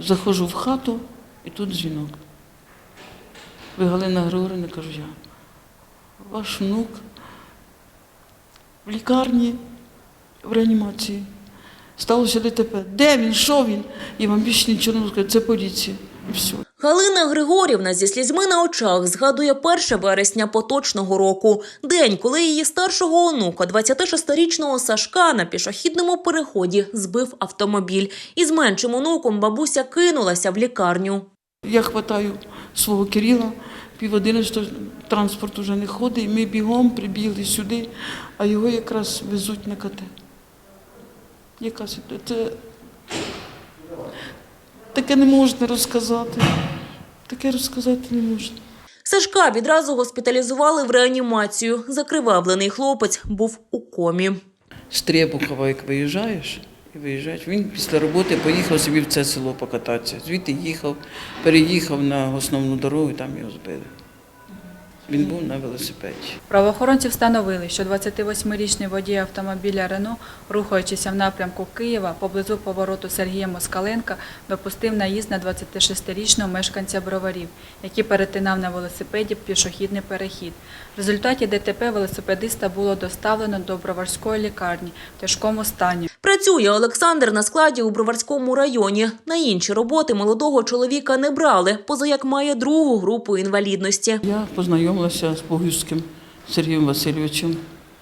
Заходжу в хату, і тут дзвінок. Ви Галина Григорівна, кажу я. Ваш внук в лікарні, в реанімації. Сталося ДТП. Де він? Що він? І вам більше нічого не сказати, Це поліція. І все. Галина Григорівна зі слізьми на очах згадує 1 вересня поточного року. День, коли її старшого онука, 26-річного Сашка, на пішохідному переході збив автомобіль. І з меншим онуком бабуся кинулася в лікарню. Я хватаю свого Кирила, пів одинадцятого транспорт уже не ходить, ми бігом прибігли сюди, а його якраз везуть на КТ. Яка? Це таке не можна розказати. Таке розказати не можна. Сашка відразу госпіталізували в реанімацію. Закривавлений хлопець був у комі. З Требухова, як виїжджаєш, і виїжджаєш, він після роботи поїхав собі в це село покататися. Звідти їхав, переїхав на основну дорогу, і там його збили. Він був на велосипеді. Правоохоронці встановили, що 28-річний водій автомобіля Рено, рухаючися в напрямку Києва поблизу повороту Сергія Москаленка, допустив наїзд на 26-річного мешканця Броварів, який перетинав на велосипеді пішохідний перехід. В результаті ДТП велосипедиста було доставлено до Броварської лікарні в тяжкому стані. Працює Олександр на складі у Броварському районі. На інші роботи молодого чоловіка не брали, поза як має другу групу інвалідності. Я познайомилася з Погюзьким Сергієм Васильовичем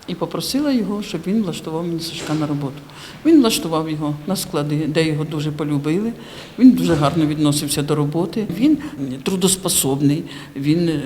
і попросила його, щоб він влаштував мені Сашка на роботу. Він влаштував його на склади, де його дуже полюбили. Він дуже гарно відносився до роботи. Він трудоспособний, він е,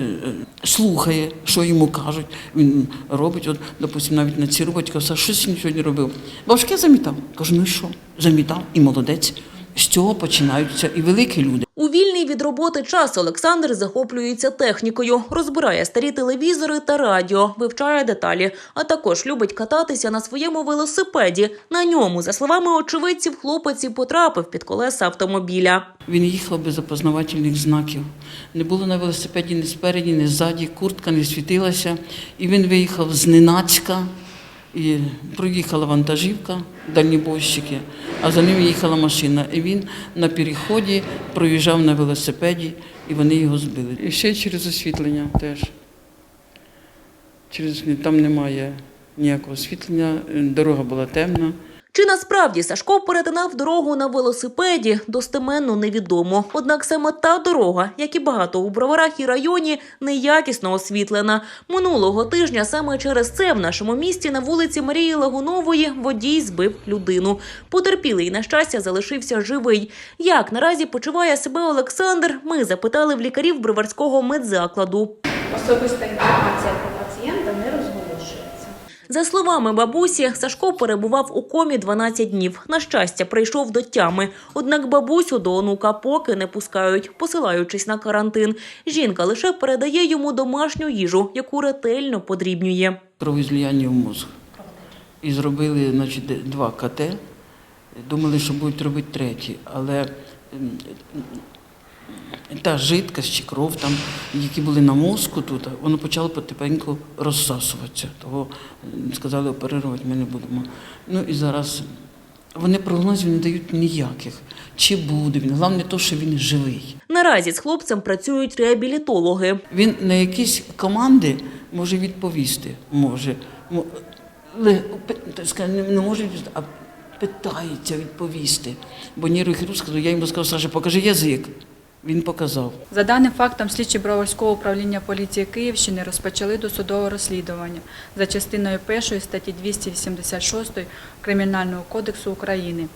слухає, що йому кажуть. Він робить, от, допустимо, навіть на цій роботі казав, що сьогодні сьогодні робив. Важке замітав. Кажу, ну і що? Замітав і молодець. З цього починаються і великі люди. У вільний від роботи час Олександр захоплюється технікою, розбирає старі телевізори та радіо, вивчає деталі, а також любить кататися на своєму велосипеді. На ньому, за словами очевидців, хлопець і потрапив під колеса автомобіля. Він їхав без опознавательних знаків. Не було на велосипеді ні спереді, ні ззаді, куртка не світилася. І він виїхав зненацька, і проїхала вантажівка, дальнібойщики, а за ним їхала машина. І він на переході проїжджав на велосипеді, і вони його збили. І ще через освітлення теж. Через, там немає ніякого освітлення, дорога була темна. Чи насправді Сашко перетинав дорогу на велосипеді, достеменно невідомо. Однак саме та дорога, як і багато у броварах і районі, неякісно освітлена. Минулого тижня саме через це в нашому місті на вулиці Марії Лагунової водій збив людину. Потерпілий, на щастя, залишився живий. Як наразі почуває себе Олександр, ми запитали в лікарів броварського медзакладу. Особиста інформація За словами бабусі, Сашко перебував у комі 12 днів. На щастя, прийшов до тями. Однак бабусю до онука поки не пускають, посилаючись на карантин. Жінка лише передає йому домашню їжу, яку ретельно подрібнює. кровоізлияння в мозг. І зробили значить, два КТ. Думали, що будуть робити третій, але та жидкость чи кров, там, які були на мозку тут, воно почало потихеньку розсасуватися. Того сказали, оперувати ми не будемо. Ну і зараз вони прогнозів не дають ніяких. Чи буде він? Головне те, що він живий. Наразі з хлопцем працюють реабілітологи. Він на якісь команди може відповісти. Може. Не може а питається відповісти. Бо нейрохірург сказав, я йому сказав, Саша, покажи язик. Він показав. За даним фактом, слідчі Броварського управління поліції Київщини розпочали досудове розслідування за частиною 1 статті 286 Кримінального кодексу України.